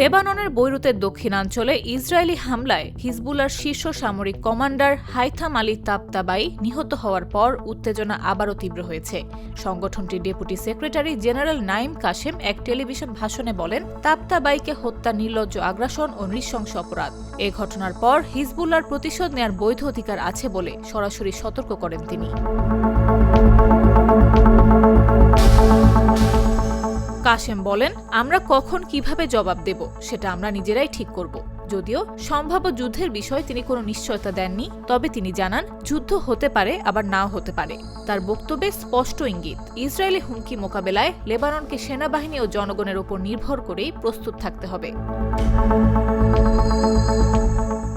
লেবাননের বৈরুতের দক্ষিণাঞ্চলে ইসরায়েলি হামলায় হিজবুলার শীর্ষ সামরিক কমান্ডার হাইথাম আলী তাবতাবাই নিহত হওয়ার পর উত্তেজনা আবারও তীব্র হয়েছে। সংগঠনটির deputy secretary general Naim Qassem এক টেলিভিশন ভাষণে বলেন তাবতাবাইকে হত্যা, নির্লজ্জ আগ্রাসন ও নৃশংস অপরাধ। এ ঘটনার পর হিজবুল্লার প্রতিশোধ নেয়ার বৈধ অধিকার আছে বলে সরাসরি সতর্ক করেন তিনি। কাশেম বলেন, আমরা কখন কীভাবে জবাব দেব, সেটা আমরা নিজেরাই ঠিক করব। যদিও সম্ভাব্য যুদ্ধের বিষয়ে তিনি কোনো নিশ্চয়তা দেননি, তবে তিনি জানান, যুদ্ধ হতে পারে, আবার নাও হতে পারে। তার বক্তব্যে স্পষ্ট ইঙ্গিত, ইসরায়েলি হুমকি মোকাবেলায় লেবাননকে সেনাবাহিনী ও জনগণের ওপর নির্ভর করেই প্রস্তুত থাকতে হবে।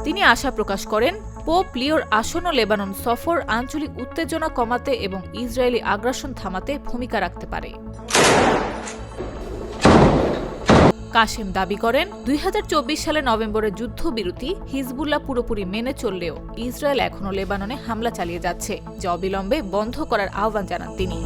তিনি আশা প্রকাশ করেন পোপ লিওর আসন্ন লেবানন সফর আঞ্চলিক উত্তেজনা কমাতে এবং ইসরায়েলি আগ্রাসন থামাতে ভূমিকা রাখতে পারে। কাশেম দাবি করেন, দুই হাজার চব্বিশ সালে নভেম্বরের যুদ্ধবিরতি হিজবুল্লাহ পুরোপুরি মেনে চললেও ইসরায়েল এখনও লেবাননে হামলা চালিয়ে যাচ্ছে, যা অবিলম্বে বন্ধ করার আহ্বান জানান তিনি।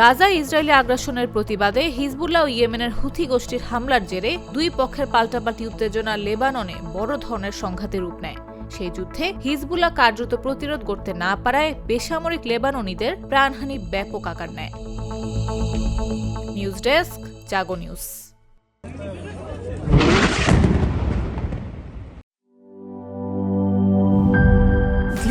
গাজায় ইসরায়েলি আগ্রাসনের প্রতিবাদে হিজবুল্লাহ ও ইয়েমেনের হুথি গোষ্ঠীর হামলার জেরে দুই পক্ষের পাল্টাপাল্টি উত্তেজনা লেবাননে বড় ধরনের সংঘাতে রূপ নেয়। সেই যুদ্ধে হিজবুল্লাহ কার্যত প্রতিরোধ করতে না পারায় বেসামরিক লেবাননীদের প্রাণহানি ব্যাপক আকার নেয়। News desk, Jago news.